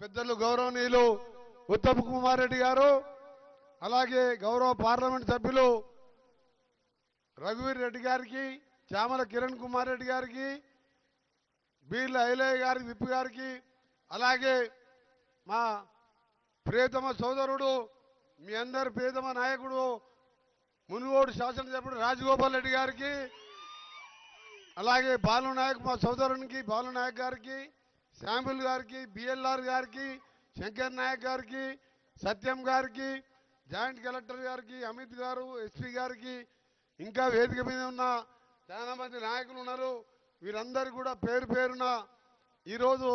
పెద్దలు గౌరవనీయులు ఉత్తమ్ కుమార్ రెడ్డి గారు అలాగే గౌరవ పార్లమెంట్ సభ్యులు రఘువీర్ రెడ్డి గారికి చామల కిరణ్ కుమార్ రెడ్డి గారికి బీర్ల ఐలయ్య గారికి విప్పు గారికి అలాగే మా ప్రియతమ సోదరుడు మీ అందరి ప్రియతమ నాయకుడు మునుగోడు శాసనసభ్యుడు రాజగోపాల్ రెడ్డి గారికి అలాగే బాలు నాయక్ మా సోదరునికి బాలు నాయక్ గారికి శాంపుల్ గారికి బిఎల్ఆర్ గారికి శంకర్ నాయక్ గారికి సత్యం గారికి జాయింట్ కలెక్టర్ గారికి అమిత్ గారు ఎస్పీ గారికి ఇంకా వేదిక మీద ఉన్న చాలా మంది నాయకులు ఉన్నారు. వీరందరూ కూడా పేరు పేరున ఈరోజు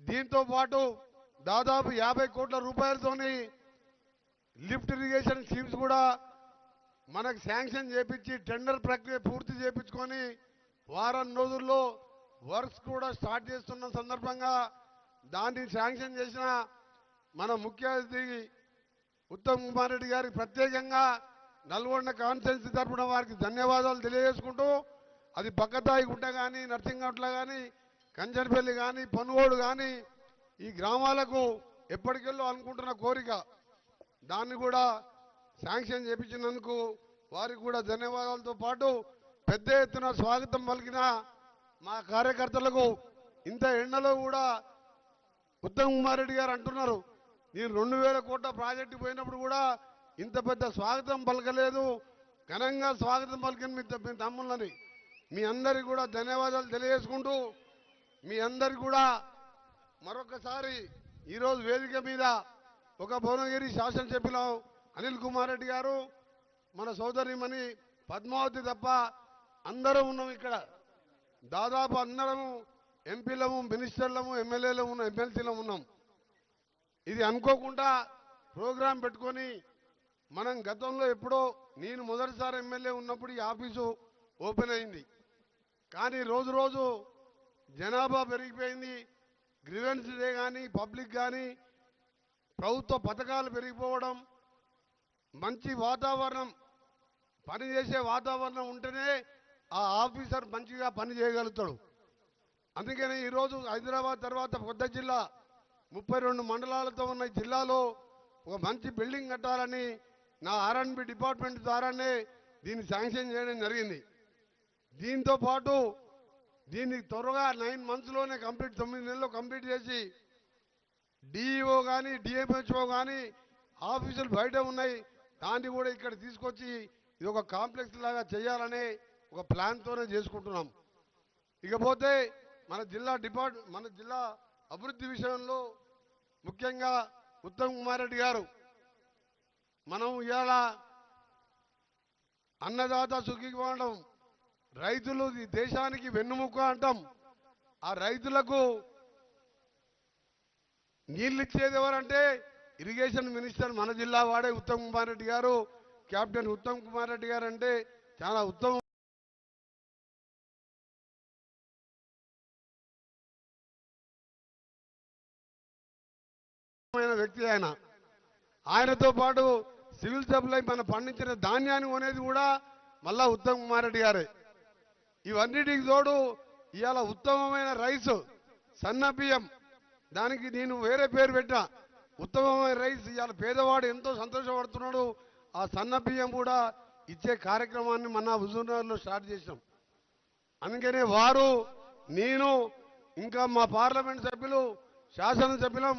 దీంతో పాటు దాదాపు యాభై కోట్ల రూపాయలతోని లిఫ్ట్ ఇరిగేషన్ స్కీమ్స్ కూడా మనకు శాంక్షన్ చేపించి టెండర్ ప్రక్రియ పూర్తి చేపించుకొని వారం రోజుల్లో వర్క్స్ కూడా స్టార్ట్ చేస్తున్న సందర్భంగా దాన్ని శాంక్షన్ చేసిన మన ముఖ్య అతిథి ఉత్తమ్ కుమార్ రెడ్డి గారికి ప్రత్యేకంగా నల్గొండ కాన్ఫరెన్స్ తరపున వారికి ధన్యవాదాలు తెలియజేసుకుంటూ అది పక్కతాయి గుట్ట కానీ నర్సింగట్ల కానీ కంచనపల్లి కానీ పనుగోడు కానీ ఈ గ్రామాలకు ఎప్పటికెళ్ళో అనుకుంటున్న కోరిక దాన్ని కూడా శాంక్షన్ చేపించినందుకు వారికి కూడా ధన్యవాదాలతో పాటు పెద్ద ఎత్తున స్వాగతం పలికిన మా కార్యకర్తలకు ఇంత ఎండలో కూడా ఉత్తమ్ కుమార్ రెడ్డి గారు అంటున్నారు. నేను రెండు వేల కోట్ల ప్రాజెక్టు పోయినప్పుడు కూడా ఇంత పెద్ద స్వాగతం పలకలేదు. ఘనంగా స్వాగతం పలికిన మీ మీ తమ్ముళ్ళని. మీ అందరికి కూడా ధన్యవాదాలు తెలియజేసుకుంటూ మీ అందరికి కూడా మరొకసారి ఈరోజు వేదిక మీద ఒక భువనగిరి శాసనసభ్యులు అనిల్ కుమార్ రెడ్డి గారు మన సోదరిమణి పద్మావతి తప్ప అందరూ ఉన్నాం ఇక్కడ. దాదాపు అందరము ఎంపీలము మినిస్టర్లము ఎమ్మెల్యేలము ఉన్నాం ఎమ్మెల్సీలము ఉన్నాం. ఇది అనుకోకుండా ప్రోగ్రాం పెట్టుకొని మనం గతంలో ఎప్పుడో నేను మొదటిసారి ఎమ్మెల్యే ఉన్నప్పుడు ఈ ఆఫీసు ఓపెన్ అయింది. కానీ రోజు రోజు జనాభా పెరిగిపోయింది. గ్రివెన్స్ డే కానీ పబ్లిక్ కానీ ప్రభుత్వ పథకాలు పెరిగిపోవడం మంచి వాతావరణం పనిచేసే వాతావరణం ఉంటేనే ఆ ఆఫీసర్ మంచిగా పని చేయగలుగుతాడు. అందుకనే ఈరోజు హైదరాబాద్ తర్వాత కొత్త జిల్లా ముప్పై రెండు మండలాలతో ఉన్న జిల్లాలో ఒక మంచి బిల్డింగ్ కట్టాలని నా ఆర్ఎన్బి డిపార్ట్మెంట్ ద్వారానే దీన్ని శాంక్షన్ చేయడం జరిగింది. దీంతో పాటు దీన్ని త్వరగా నైన్ మంత్స్లోనే కంప్లీట్ తొమ్మిది నెలల్లో కంప్లీట్ చేసి డిఈఓ కానీ డిఎంహెచ్ఓ కానీ ఆఫీసులు బయట ఉన్నాయి. దాన్ని కూడా ఇక్కడ తీసుకొచ్చి ఇది ఒక కాంప్లెక్స్ లాగా చేయాలనే ఒక ప్లాన్తోనే చేసుకుంటున్నాం. ఇకపోతే మన జిల్లా డిపార్ట్ మన జిల్లా అభివృద్ధి విషయంలో ముఖ్యంగా ఉత్తమ్ కుమార్ రెడ్డి గారు మనం ఇవాళ అన్నదాత సుఖీకోవడం రైతులు ఈ దేశానికి వెన్నుముక్క అంటాం. ఆ రైతులకు నీళ్ళు ఇచ్చేది ఎవరంటే ఇరిగేషన్ మినిస్టర్ మన జిల్లా వాడే ఉత్తమ్ కుమార్ రెడ్డి గారు. కెప్టెన్ ఉత్తమ్ కుమార్ రెడ్డి గారు అంటే చాలా ఉత్తమ వ్యక్తి ఆయన. ఆయనతో పాటు సివిల్ సప్లై మన పండించిన ధాన్యాన్ని కొనేది కూడా మళ్ళా ఉత్తమ్ కుమార్ రెడ్డి గారే. ఇవన్నిటికి తోడు ఇవాళ ఉత్తమమైన రైస్ సన్న బియ్యం. దానికి నేను వేరే పేరు పెట్టా ఉత్తమమైన రైస్ ఇవాళ పేదవాడు ఎంతో సంతోషపడుతున్నాడు. ఆ సన్న బియ్యం కూడా ఇచ్చే కార్యక్రమాన్ని మన హుజూర్నగర్లో స్టార్ట్ చేసినాం. అందుకనే వారు నేను ఇంకా మా పార్లమెంట్ సభ్యులు శాసనసభ్యులం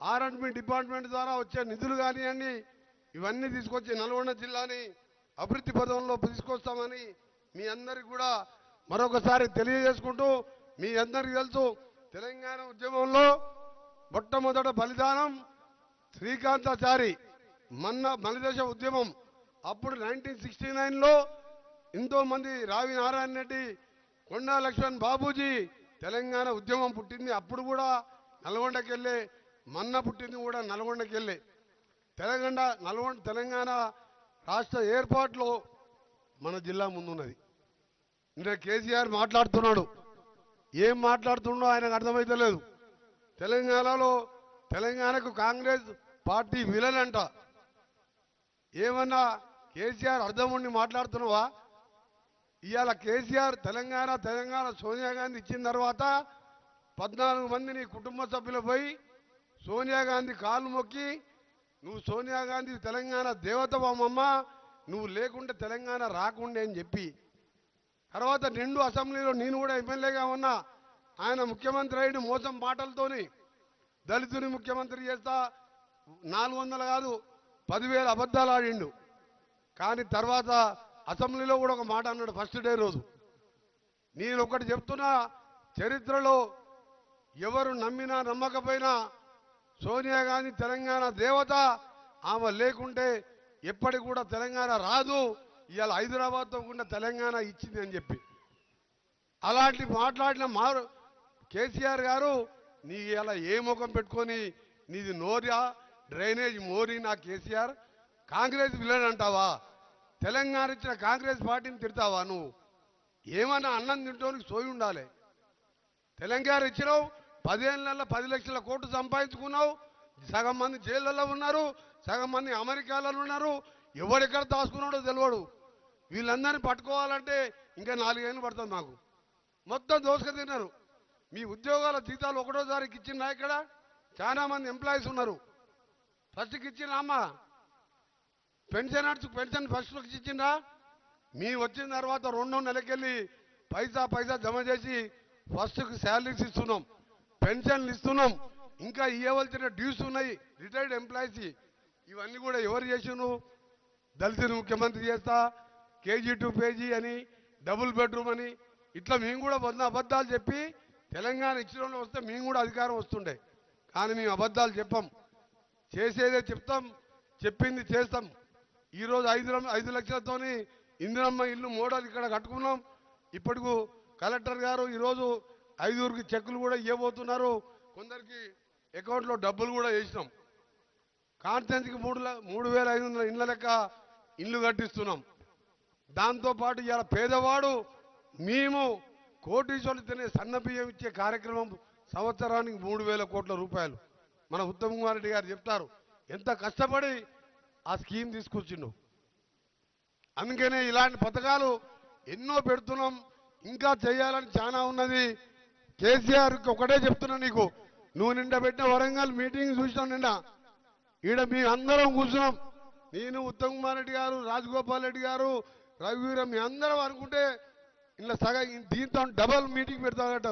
ఆర్ఎండ్బి డిపార్ట్మెంట్ ద్వారా వచ్చే నిధులు కానివ్వండి ఇవన్నీ తీసుకొచ్చి నల్గొండ జిల్లాని అభివృద్ధి పదంలో తీసుకొస్తామని మీ అందరికి కూడా మరొకసారి తెలియజేసుకుంటూ మీ అందరికీ తెలుసు తెలంగాణ ఉద్యమంలో మొట్టమొదట బలిదానం శ్రీకాంతాచారి మన్న మలిదశ ఉద్యమం. అప్పుడు నైన్టీన్ సిక్స్టీ నైన్లో ఎంతోమంది రావి నారాయణ రెడ్డి కొండా లక్ష్మణ్ బాబూజీ తెలంగాణ ఉద్యమం పుట్టింది. అప్పుడు కూడా నల్గొండకెళ్ళే మన్న పుట్టింది కూడా నల్గొండకి వెళ్ళి తెలంగాణ నల్గొండ తెలంగాణ రాష్ట్ర ఏర్పాటులో మన జిల్లా ముందున్నది. ఇంకా కేసీఆర్ మాట్లాడుతున్నాడు. ఏం మాట్లాడుతుండో ఆయనకు అర్థమైతలేదు తెలంగాణలో తెలంగాణకు కాంగ్రెస్ పార్టీ విలనంట. అంట ఏమన్నా కేసీఆర్ అర్థం ఉండి మాట్లాడుతున్నావా? ఇవాళ కేసీఆర్ తెలంగాణ తెలంగాణ సోనియా గాంధీ ఇచ్చిన తర్వాత పద్నాలుగు మంది నీ కుటుంబ సభ్యులపై పోయి సోనియా గాంధీ కాలు మొక్కి నువ్వు సోనియా గాంధీ తెలంగాణ దేవతవమ్మ నువ్వు లేకుంటే తెలంగాణ రాకుండే అని చెప్పి. తర్వాత రెండు అసెంబ్లీలో నేను కూడా ఎమ్మెల్యేగా ఉన్నా. ఆయన ముఖ్యమంత్రి అయిన మోసం మాటలతోని దళితుని ముఖ్యమంత్రి చేస్తా నాలుగు వందలు కాదు పదివేల అబద్ధాలు ఆడిండు. కానీ తర్వాత అసెంబ్లీలో కూడా ఒక మాట అన్నాడు ఫస్ట్ డే రోజు. నేను ఒకటి చెప్తున్నా చరిత్రలో ఎవరు నమ్మినా నమ్మకపోయినా సోనియా గాంధీ తెలంగాణ దేవత. ఆమె లేకుంటే ఎప్పటికి కూడా తెలంగాణ రాదు. ఇవాళ హైదరాబాద్తో కూడా తెలంగాణ ఇచ్చింది అని చెప్పి. అలాంటి మాట్లాడిన మారు కేసీఆర్ గారు నీ ఇలా ఏ ముఖం పెట్టుకొని నీది నోరియా డ్రైనేజ్ మోరీ నా కేసీఆర్. కాంగ్రెస్ విలన్ అంటావా? తెలంగాణ ఇచ్చిన కాంగ్రెస్ పార్టీని తిడతావా నువ్వు? ఏమన్నా అన్నం తింటానికి సోయి ఉండాలి. తెలంగాణ ఇచ్చినావు పదిహేనులలో పది లక్షల కోట్లు సంపాదించుకున్నావు. సగం మంది జైళ్ళలో ఉన్నారు సగం మంది అమెరికాలో ఉన్నారు. ఎవరెక్కడ దాచుకున్నాడో తెలియడు వీళ్ళందరినీ పట్టుకోవాలంటే ఇంకా నాలుగేళ్ళు పడుతుంది మాకు. మొత్తం దోసుక తిన్నారు. మీ ఉద్యోగాల జీతాలు ఒకటోసారికి ఇచ్చిందా ఇక్కడ చాలా మంది ఎంప్లాయీస్ ఉన్నారు. ఫస్ట్కి ఇచ్చిందా అమ్మ? పెన్షన్ అడుచు పెన్షన్ ఫస్ట్కి ఇచ్చిందా మీ వచ్చిన తర్వాత రెండో నెలకెళ్ళి పైసా పైసా జమ చేసి ఫస్ట్కి శాలరీస్ ఇస్తున్నాం. పెన్షన్లు ఇస్తున్నాం. ఇంకా ఇవ్వవలసిన డ్యూస్ ఉన్నాయి. రిటైర్డ్ ఎంప్లాయీస్ ఇవన్నీ కూడా ఎవరు చేసిను దళితులు ముఖ్యమంత్రి చేస్తా కేజీ టు పేజీ అని డబుల్ బెడ్రూమ్ అని. ఇట్లా మేము కూడా వంద అబద్ధాలు చెప్పి తెలంగాణ ఇచ్చిన వస్తే మేము కూడా అధికారం వస్తుండే. కానీ మేము అబద్ధాలు చెప్పం. చేసేదే చెప్తాం. చెప్పింది చేస్తాం. ఈరోజు ఐదు ఐదు లక్షలతోని ఇందిరమ్మ ఇల్లు మోడల్ ఇక్కడ కట్టుకున్నాం. ఇప్పటికు కలెక్టర్ గారు ఈరోజు ఐదుగురికి చెక్కులు కూడా ఇవ్వబోతున్నారు. కొందరికి అకౌంట్లో డబ్బులు కూడా వేసినాం. కాన్స్టెన్సీకి మూడు మూడు వేల ఐదు వందల ఇళ్ళ లెక్క ఇల్లు కట్టిస్తున్నాం. దాంతోపాటు ఇలా పేదవాడు మేము కోటీశ్వరులు తినే సన్నబియ్యం ఇచ్చే కార్యక్రమం సంవత్సరానికి మూడు వేల కోట్ల రూపాయలు. మన ఉత్తమ్ కుమార్ రెడ్డి గారు చెప్తారు. ఎంత కష్టపడి ఆ స్కీమ్ తీసుకొచ్చిండు. అందుకనే ఇలాంటి పథకాలు ఎన్నో పెడుతున్నాం. ఇంకా చేయాలని చాలా ఉన్నది. కేసీఆర్ ఒకటే చెప్తున్నా నీకు. నువ్వు నిండా పెట్టిన వరంగల్ మీటింగ్ చూసినావు నిండా. ఈడ మీ అందరం కూర్చున్నాం. నేను ఉత్తమ్ కుమార్ రెడ్డి గారు రాజగోపాల్ రెడ్డి గారు రవివీరం మీ అందరం అనుకుంటే ఇలా సగం దీంతో డబల్ మీటింగ్ పెడతామట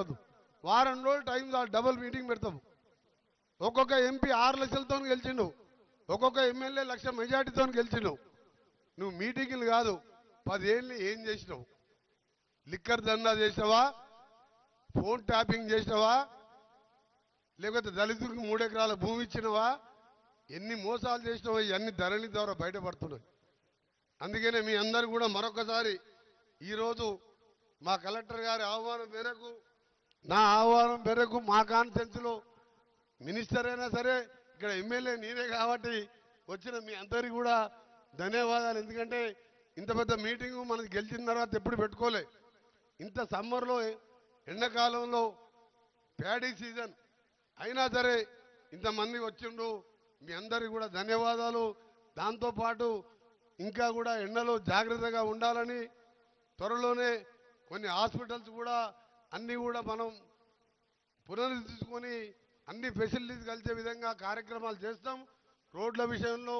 వారం రోజులు టైం డబల్ మీటింగ్ పెడతాం. ఒక్కొక్క ఎంపీ ఆరు లక్షలతో గెలిచిండు. ఒక్కొక్క ఎమ్మెల్యే లక్ష మెజార్టీతో గెలిచిండు. నువ్వు మీటింగ్లు కాదు పదేళ్ళు ఏం చేసినావు? లిక్కర్ దందా చేసినావా? ఫోన్ ట్యాపింగ్ చేసినావా? లేకపోతే దళితుడికి మూడు ఎకరాల భూమి ఇచ్చినవా? ఎన్ని మోసాలు చేసినావో? ఇవన్నీ ధరణి ద్వారా బయటపడుతున్నాయి. అందుకనే మీ అందరు కూడా మరొకసారి ఈరోజు మా కలెక్టర్ గారి ఆహ్వానం మేరకు నా ఆహ్వానం మేరకు మా కాన్ఫరెన్స్లో మినిస్టర్ అయినా సరే ఇక్కడ ఎమ్మెల్యే నేనే కాబట్టి వచ్చిన మీ అందరికి కూడా ధన్యవాదాలు. ఎందుకంటే ఇంత పెద్ద మీటింగ్ మనకి గెలిచిన తర్వాత ఎప్పుడు పెట్టుకోలే. ఇంత సమ్మర్లో ఎండాకాలంలో ప్యాడీ సీజన్ అయినా సరే ఇంతమంది వచ్చిండు మీ అందరికి కూడా ధన్యవాదాలు. దాంతోపాటు ఇంకా కూడా ఎండలో జాగ్రత్తగా ఉండాలని త్వరలోనే కొన్ని హాస్పిటల్స్ కూడా అన్నీ కూడా మనం పునరుద్ధరించుకొని అన్ని ఫెసిలిటీస్ కలిసే విధంగా కార్యక్రమాలు చేస్తాం. రోడ్ల విషయంలో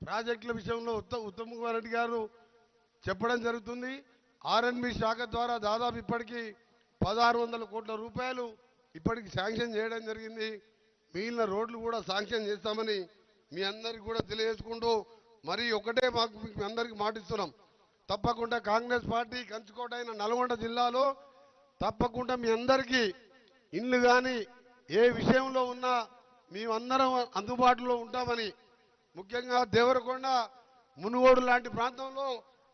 ప్రాజెక్టుల విషయంలో ఉత్త ఉత్తమ్ కుమార్ రెడ్డి గారు చెప్పడం జరుగుతుంది. ఆర్ఎన్బి శాఖ ద్వారా దాదాపు ఇప్పటికీ పదహారు వందల కోట్ల రూపాయలు ఇప్పటికి శాంక్షన్ చేయడం జరిగింది. మిగిలిన రోడ్లు కూడా శాంక్షన్ చేస్తామని మీ అందరికి కూడా తెలియజేసుకుంటూ మరి ఒకటే మాకు మీ అందరికి మాటిస్తున్నాం. తప్పకుండా కాంగ్రెస్ పార్టీ కంచుకోట అయిన నల్గొండ జిల్లాలో తప్పకుండా మీ అందరికీ ఇల్లు కానీ ఏ విషయంలో ఉన్నా మేమందరం అందుబాటులో ఉంటామని ముఖ్యంగా దేవరకొండ మునుగోడు లాంటి ప్రాంతంలో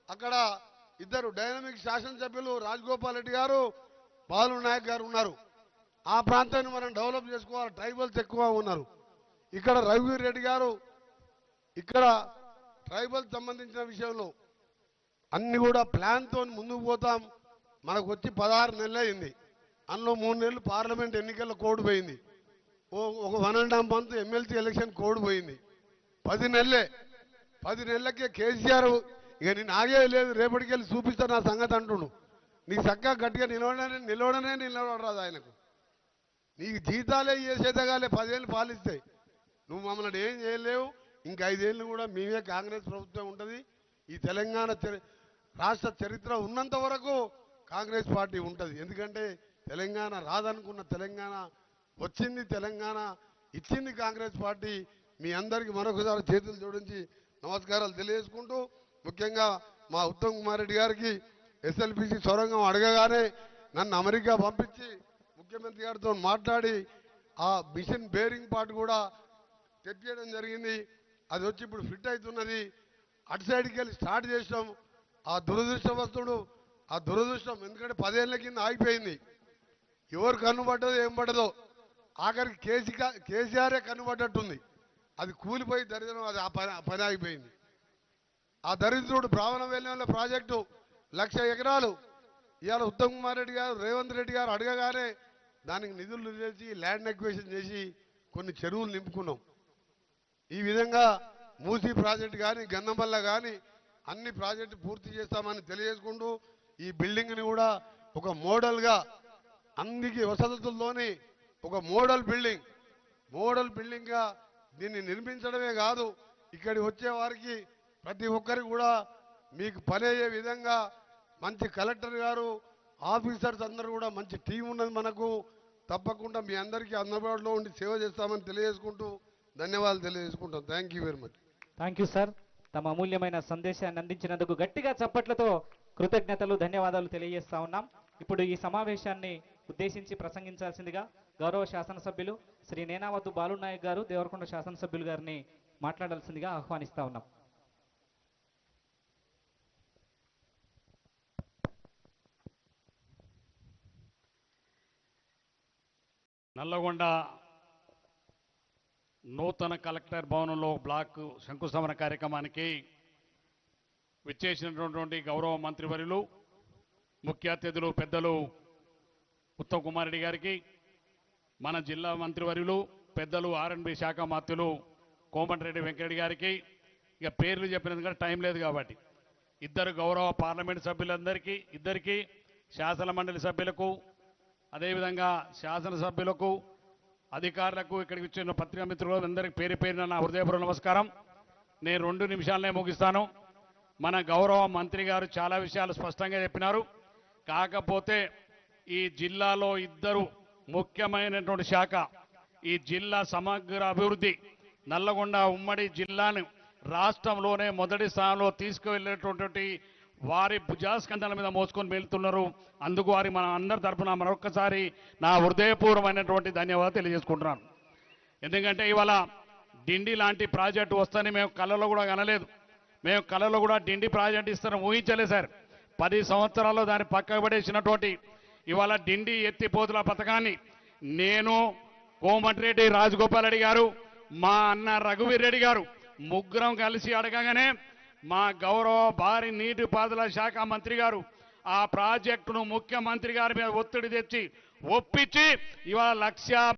అక్కడ ఇద్దరు డైనమిక్ శాసనసభ్యులు రాజగోపాల్ రెడ్డి గారు బాలు నాయక్ గారు ఉన్నారు. ఆ ప్రాంతాన్ని మనం డెవలప్ చేసుకోవాలి. ట్రైబల్స్ ఎక్కువ ఉన్నారు. ఇక్కడ రఘువీర్ రెడ్డి గారు ఇక్కడ ట్రైబల్ సంబంధించిన విషయంలో అన్ని కూడా ప్లాన్తో ముందుకు పోతాం. మనకు వచ్చి పదహారు నెలలు అయింది. అందులో మూడు నెలలు పార్లమెంట్ ఎన్నికల్లో కోడ్ పోయింది. ఓ- ఒక one and half month MLC election code పోయింది. పది నెలలే. పది నెలలకే కేసీఆర్ ఇక నేను ఆగే లేదు. రేపటికెళ్ళి చూపిస్తా నా సంగతి అంటుండు. నీకు చక్కగా గట్టిగా నిలవడనే నిలవడనే నిలవడరాదు ఆయనకు. నీకు జీతాలే చేసేదగాలే పదేళ్ళు పాలిస్తాయి నువ్వు మమ్మల్ని ఏం చేయలేవు. ఇంక ఐదేళ్ళు కూడా మేమే కాంగ్రెస్ ప్రభుత్వం ఉంటుంది. ఈ తెలంగాణ రాష్ట్ర చరిత్ర ఉన్నంత వరకు కాంగ్రెస్ పార్టీ ఉంటుంది. ఎందుకంటే తెలంగాణ రాదనుకున్న తెలంగాణ వచ్చింది తెలంగాణ ఇచ్చింది కాంగ్రెస్ పార్టీ. మీ అందరికీ మరొకసారి చేతులు జోడించి నమస్కారాలు తెలియజేసుకుంటూ ముఖ్యంగా మా ఉత్తమ్ కుమార్ రెడ్డి గారికి ఎస్ఎల్పిసి సొరంగం అడగగానే నన్ను అమెరికా పంపించి ముఖ్యమంత్రి గారితో మాట్లాడి ఆ మిషన్ బేరింగ్ పార్ట్ కూడా తెప్పించడం జరిగింది. అది వచ్చి ఇప్పుడు ఫిట్ అవుతున్నది. అటు సైడ్కి వెళ్ళి స్టార్ట్ చేసినాం. ఆ దురదృష్టవస్తుడు ఆ దురదృష్టం ఎందుకంటే పదేళ్ళ కింద ఆగిపోయింది. ఎవరు కన్నుపడ్డదో ఏం పడ్డదో ఆఖరికి కేసీ కేసీఆరే కన్నుపడ్డట్టుంది అది కూలిపోయి దరిద్రం అది ఆ పని పని ఆగిపోయింది. ఆ దరిద్రుడు బ్రాహ్మణ వెళ్ళిన ప్రాజెక్టు లక్ష ఎకరాలు. ఇవాళ ఉత్తమ్ కుమార్ రెడ్డి గారు రేవంత్ రెడ్డి గారు అడగగానే దానికి నిధులు చేసి ల్యాండ్ ఎక్వేషన్ చేసి కొన్ని చెరువులు నింపుకున్నాం. ఈ విధంగా మూసీ ప్రాజెక్టు కానీ గన్నమల్ల కానీ అన్ని ప్రాజెక్టు పూర్తి చేస్తామని తెలియజేసుకుంటూ ఈ బిల్డింగ్ని కూడా ఒక మోడల్గా అందుకి వసతులతోని ఒక మోడల్ బిల్డింగ్. మోడల్ బిల్డింగ్గా దీన్ని నిర్మించడమే కాదు ఇక్కడి వచ్చే వారికి ప్రతి ఒక్కరికి కూడా మీకు పని అయ్యే విధంగా మంచి కలెక్టర్ గారు ఆఫీసర్స్ అందరూ కూడా మంచి టీం ఉన్నది మనకు. తప్పకుండా మీ అందరికీ అందుబాటులో ఉండి సేవ చేస్తామని తెలియజేసుకుంటూ ధన్యవాదాలు తెలియజేసుకుంటాం. Thank you very much thank you sir తమ అమూల్యమైన సందేశాన్ని అందించినందుకు గట్టిగా చప్పట్లతో కృతజ్ఞతలు ధన్యవాదాలు తెలియజేస్తా ఉన్నాం. ఇప్పుడు ఈ సమావేశాన్ని ఉద్దేశించి ప్రసంగించాల్సిందిగా గౌరవ శాసనసభ్యులు శ్రీ నేనావతు బాలునాయక్ గారు దేవరకొండ శాసనసభ్యులు గారిని మాట్లాడాల్సిందిగా ఆహ్వానిస్తా ఉన్నాం. నల్లగొండ నూతన కలెక్టర్ భవనంలో బ్లాక్ శంకుస్థాపన కార్యక్రమానికి విచ్చేసినటువంటి గౌరవ మంత్రివర్యులు ముఖ్య అతిథులు పెద్దలు ఉత్తమ్ కుమార్ రెడ్డి గారికి మన జిల్లా మంత్రివర్యులు పెద్దలు ఆర్ఎండ్బి శాఖ మంత్రులు కోమటిరెడ్డి వెంకరెడ్డి గారికి ఇక పేర్లు చెప్పినందుకంటే టైం లేదు కాబట్టి. ఇద్దరు గౌరవ పార్లమెంట్ సభ్యులందరికీ ఇద్దరికీ శాసన మండలి సభ్యులకు అదేవిధంగా శాసనసభ్యులకు అధికారులకు ఇక్కడికి వచ్చిన పత్రికా మిత్రులు అందరికీ పేరు పేరున నా హృదయపూర్వ నమస్కారం. నేను రెండు నిమిషాలనే ముగిస్తాను. మన గౌరవ మంత్రి గారు చాలా విషయాలు స్పష్టంగా చెప్పినారు. కాకపోతే ఈ జిల్లాలో ఇద్దరు ముఖ్యమైనటువంటి శాఖ ఈ జిల్లా సమగ్ర అభివృద్ధి నల్లగొండ ఉమ్మడి జిల్లాను రాష్ట్రంలోనే మొదటి స్థానంలో తీసుకువెళ్ళేటటువంటి వారి భుజాస్కంధాల మీద మోసుకొని వెళ్తున్నారు. అందుకు వారి మన అందరి తరఫున మరొకసారి నా హృదయపూర్వమైనటువంటి ధన్యవాదాలు తెలియజేసుకుంటున్నాను. ఎందుకంటే ఇవాళ డిండి లాంటి ప్రాజెక్టు వస్తని మేము కళ్ళలో కూడా కనలేదు. మేము కళలో కూడా డిండి ప్రాజెక్ట్ ఇస్తారని ఊహించలేదు సార్. పది సంవత్సరాల్లో దాన్ని పక్కకు పడేసినటువంటి ఇవాళ డిండి ఎత్తిపోతుల పథకాన్ని నేను కోమటిరెడ్డి రాజగోపాల్ రెడ్డి గారు మా అన్న రఘువీర్ రెడ్డి గారు ముగ్గురం కలిసి అడగగానే మా గౌరవ భారీ నీటిపారుదల శాఖ మంత్రి గారు ఆ ప్రాజెక్టును ముఖ్యమంత్రి గారి మీద ఒత్తిడి తెచ్చి ఒప్పించి ఇవాళ లక్ష